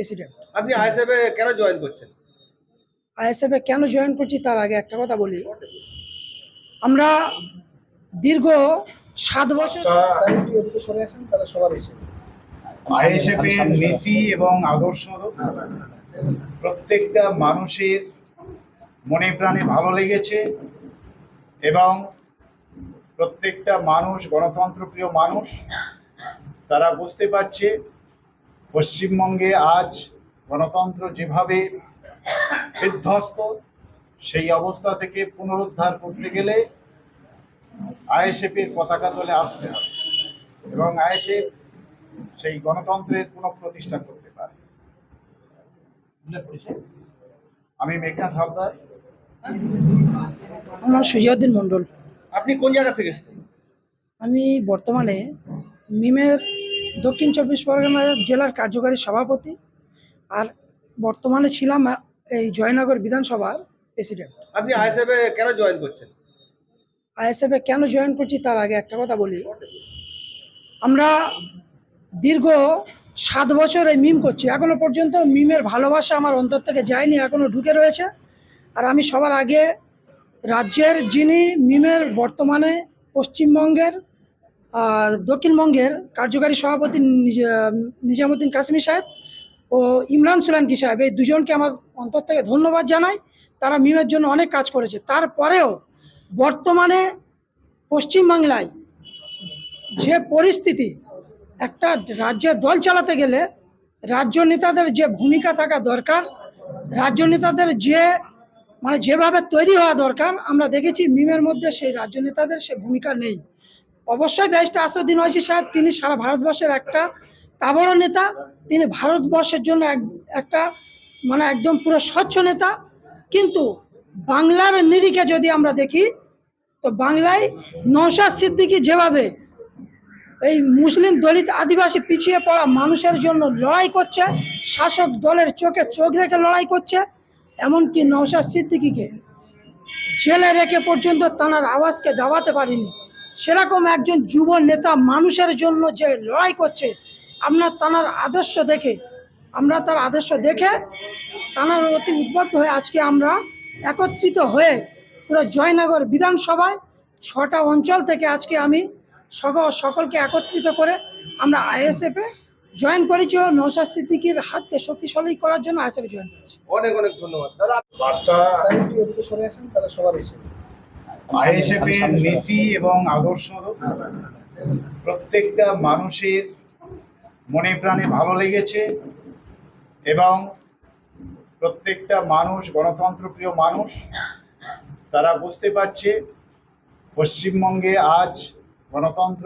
President আপনি ISF এ কেন join করছেন? আইএসএফ এ কেন জয়েন করছি তার আগে একটা কথা বলি। আমরা দীর্ঘ সাত বছর আইএসএফ এর নীতি এবং আদর্শ প্রত্যেকটা মানুষের মনে প্রাণে ভালো লেগেছে এবং প্রত্যেকটা মানুষ গণতন্ত্রপ্রিয় মানুষ তারা বুঝতে পারছে পশ্চিমবঙ্গে আজ গণতন্ত্র যেভাবে বিধ্বস্ত সেই অবস্থা থেকে পুনরুদ্ধার করতে গেলে আইএসএফের পতাকা তলে আসতে হবে এবং আইএসএফ সেই গণতন্ত্রের পুনঃপ্রতিষ্ঠা করতে পারে আমি মেঘনাথ হালদার। আমার সুজিউদ্দিন মণ্ডল। আপনি কোন জায়গা থেকে এসেছেন? আমি বর্তমানে মিমের দক্ষিণ চব্বিশ পরগনা জেলার কার্যকারী সভাপতি আর বর্তমানে ছিলাম এই জয়নগর বিধানসভার প্রেসিডেন্ট। আপনি আইএসএফ এ কেন জয়েন করছেন? আইএসএফ এ কেন জয়েন করছি তার আগে একটা কথা বলি। আমরা দীর্ঘ সাত বছর এই মিম করছি। এখনও পর্যন্ত মিমের ভালোবাসা আমার অন্তর থেকে যায়নি এখনও ঢুকে রয়েছে। আর আমি সবার আগে রাজ্যের যিনি মিমের বর্তমানে পশ্চিমবঙ্গের দক্ষিণবঙ্গের কার্যকারী সভাপতি নিজামুদ্দিন কাশ্মীর সাহেব ও ইমরান সুলানকি সাহেব, এই দুজনকে আমার অন্তর থেকে ধন্যবাদ জানাই। তারা মিমের জন্য অনেক কাজ করেছে। তারপরেও বর্তমানে পশ্চিমবাংলায় যে পরিস্থিতি, একটা রাজ্যের দল চালাতে গেলে রাজ্য নেতাদের যে ভূমিকা থাকা দরকার, রাজ্য নেতাদের যে মানে যেভাবে তৈরি হওয়া দরকার, আমরা দেখেছি মিমের মধ্যে সেই রাজ্য নেতাদের সে ভূমিকা নেই। অবশ্যই ব্যারিস্টার আসাদুদ্দিন ওয়াইসি সাহেব, তিনি সারা ভারতবর্ষের একটা তাবড় নেতা। তিনি ভারতবর্ষের জন্য এক, একটা মানে একদম পুরো স্বচ্ছ নেতা। কিন্তু বাংলার নিরিখে যদি আমরা দেখি, তো বাংলায় নৌশাদ সিদ্দিকী যেভাবে এই মুসলিম দলিত আদিবাসী পিছিয়ে পড়া মানুষের জন্য লড়াই করছে, শাসক দলের চোখে চোখ রেখে লড়াই করছে, এমনকি নৌশাদ সিদ্দিকীকে জেলে রেখে পর্যন্ত তানার আওয়াজকে দাবাতে পারিনি। সেরকম একজন যুব নেতা মানুষের জন্য যে লড়াই করছে আমরা তানার আদর্শ দেখে আমরা তার আদর্শ দেখে তানার অতি উদ্বুদ্ধ হয়ে আজকে আমরা একত্রিত হয়ে পুরো জয়নগর বিধানসভায় ছটা অঞ্চল থেকে আজকে আমি সকল সকলকে একত্রিত করে আমরা আইএসএফে জয়েন করেছি ও নৌশাদ সিদ্দিকির হাতকে শক্তিশালী করার জন্য আইএসএফে জয়েন করেছি। অনেক অনেক ধন্যবাদ। দাদা বার্তা আইএসএফ এর নীতি এবং আদর্শ প্রত্যেকটা মানুষের মনে প্রাণে ভালো লেগেছে এবং প্রত্যেকটা মানুষ, গণতন্ত্রপ্রিয় মানুষ, তারা বুঝতে পারছে পশ্চিমবঙ্গে আজ গণতন্ত্র